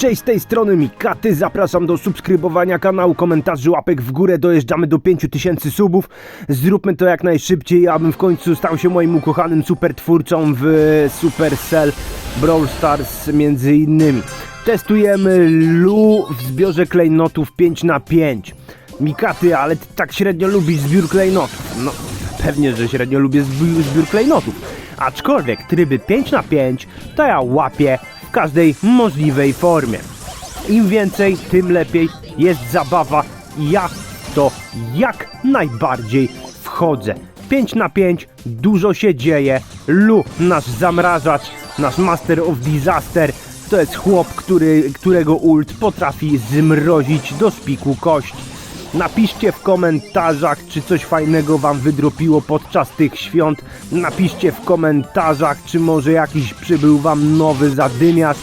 Cześć, z tej strony Mikaty, zapraszam do subskrybowania kanału, komentarzy, łapek w górę, dojeżdżamy do 5000 subów, zróbmy to jak najszybciej, abym w końcu stał się moim ukochanym super twórcą w Supercell Brawl Stars między innymi. Testujemy Lu w zbiorze klejnotów 5 na 5 Mikaty, ale ty tak średnio lubisz zbiór klejnotów. No, pewnie, że średnio lubię zbiór, zbiór klejnotów. Aczkolwiek tryby 5 na 5 to ja łapię w każdej możliwej formie. Im więcej, tym lepiej. Jest zabawa i ja to jak najbardziej wchodzę. 5 na 5, dużo się dzieje. Lu, nasz zamrażacz, nasz Master of Disaster, to jest chłop, który, którego ult potrafi zmrozić do szpiku kości. Napiszcie w komentarzach, czy coś fajnego wam wydropiło podczas tych świąt. Napiszcie w komentarzach, czy może jakiś przybył wam nowy zadymiarz.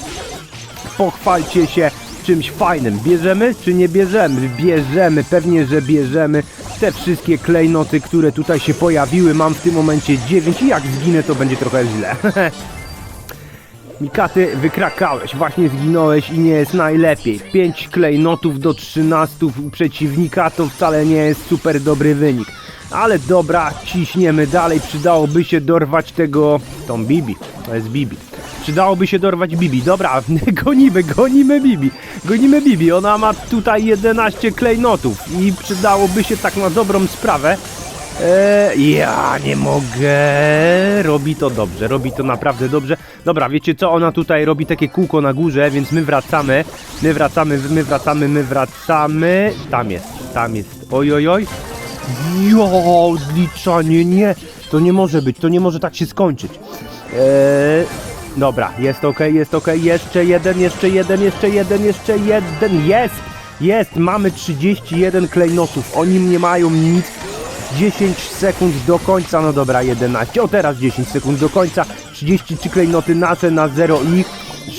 Pochwalcie się czymś fajnym. Bierzemy czy nie bierzemy? Bierzemy, pewnie, że bierzemy. Te wszystkie klejnoty, które tutaj się pojawiły, mam w tym momencie 9 i jak zginę, to będzie trochę źle. Mikaty, wykrakałeś, właśnie zginąłeś i nie jest najlepiej. 5 klejnotów do 13 u przeciwnika to wcale nie jest super dobry wynik. Ale dobra, ciśniemy dalej, przydałoby się dorwać tego... tą Bibi, to jest Bibi. Przydałoby się dorwać Bibi, dobra, gonimy, gonimy Bibi. Gonimy Bibi, ona ma tutaj 11 klejnotów i przydałoby się tak na dobrą sprawę Eee, ja nie mogę. Robi to dobrze, robi to naprawdę dobrze. Dobra, wiecie co? Ona tutaj robi takie kółko na górze, więc my wracamy. My wracamy, my wracamy, my wracamy. Tam jest, tam jest. Oj, oj, oj. Jo, odliczanie, nie. To nie może być, to nie może tak się skończyć. Eee, dobra, jest ok, jest ok. Jeszcze jeden, jeszcze jeden, jeszcze jeden, jeszcze jeden. Jest, jest. Mamy 31 klejnotów. Oni nie mają nic. 10 sekund do końca, no dobra, 11, o teraz 10 sekund do końca, 33 klejnoty nasze na 0 ich,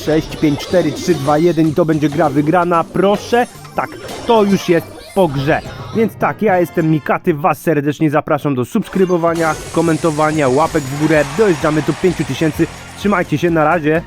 6, 5, 4, 3, 2, 1 i to będzie gra wygrana, proszę, tak, to już jest po grze. Więc tak, ja jestem Mikaty, was serdecznie zapraszam do subskrybowania, komentowania, łapek w górę, dojeżdżamy do 5000, trzymajcie się, na razie.